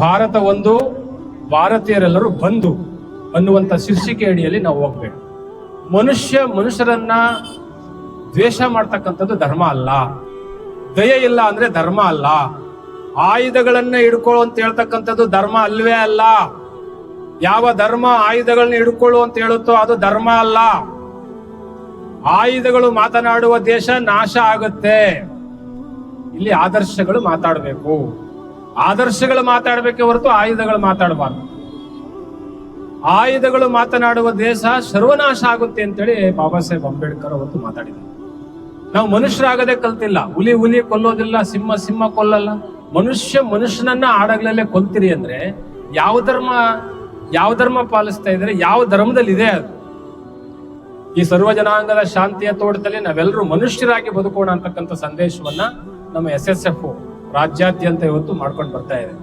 ಭಾರತ ಒಂದು ಭಾರತೀಯರೆಲ್ಲರೂ ಬಂದು ಅನ್ನುವಂಥ ಶೀರ್ಷಿಕೆ ಅಡಿಯಲ್ಲಿ ನಾವು ಹೋಗ್ಬೇಕು. ಮನುಷ್ಯ ಮನುಷ್ಯರನ್ನ ದ್ವೇಷ ಮಾಡ್ತಕ್ಕಂಥದ್ದು ಧರ್ಮ ಅಲ್ಲ. ದಯೆ ಇಲ್ಲ ಅಂದ್ರೆ ಧರ್ಮ ಅಲ್ಲ. ಆಯುಧಗಳನ್ನ ಹಿಡ್ಕೊಳ್ಳು ಅಂತ ಹೇಳ್ತಕ್ಕಂಥದ್ದು ಧರ್ಮ ಅಲ್ವೇ ಅಲ್ಲ. ಯಾವ ಧರ್ಮ ಆಯುಧಗಳನ್ನ ಹಿಡ್ಕೊಳ್ಳು ಅಂತ ಹೇಳುತ್ತೋ ಅದು ಧರ್ಮ ಅಲ್ಲ. ಆಯುಧಗಳು ಮಾತನಾಡುವ ದೇಶ ನಾಶ ಆಗುತ್ತೆ. ಇಲ್ಲಿ ಆದರ್ಶಗಳು ಮಾತಾಡಬೇಕು. ಆದರ್ಶಗಳು ಮಾತಾಡಬೇಕೆ ಹೊರತು ಆಯುಧಗಳು ಮಾತಾಡಬಾರ್ದು. ಆಯುಧಗಳು ಮಾತನಾಡುವ ದೇಶ ಸರ್ವನಾಶ ಆಗುತ್ತೆ ಅಂತೇಳಿ ಬಾಬಾ ಸಾಹೇಬ್ ಅಂಬೇಡ್ಕರ್ ಅವತ್ತು ಮಾತಾಡಿದ್ದಾರೆ ನಾವು ಮನುಷ್ಯರಾಗದೆ ಕಲ್ತಿಲ್ಲ. ಹುಲಿ ಹುಲಿ ಕೊಲ್ಲೋದಿಲ್ಲ, ಸಿಂಹ ಸಿಂಹ ಕೊಲ್ಲಲ್ಲ. ಮನುಷ್ಯ ಮನುಷ್ಯನನ್ನ ಆಡಗಳಲ್ಲೇ ಕೊಲ್ತೀರಿ ಅಂದ್ರೆ ಯಾವ ಧರ್ಮ ಯಾವ ಧರ್ಮ ಪಾಲಿಸ್ತಾ ಇದ್ರೆ ಯಾವ ಧರ್ಮದಲ್ಲಿ ಇದೆ ಅದು? ಈ ಸರ್ವ ಜನಾಂಗದ ಶಾಂತಿಯ ತೋಟದಲ್ಲಿ ನಾವೆಲ್ಲರೂ ಮನುಷ್ಯರಾಗಿ ಬದುಕೋಣ ಅಂತಕ್ಕಂಥ ಸಂದೇಶವನ್ನ ನಮ್ಮ ಎಸ್ ಎಸ್ ಎಫ್ ರಾಜ್ಯಾದ್ಯಂತ ಇವತ್ತು ಮಾಡ್ಕೊಂಡು ಬರ್ತಾ ಇದೆ.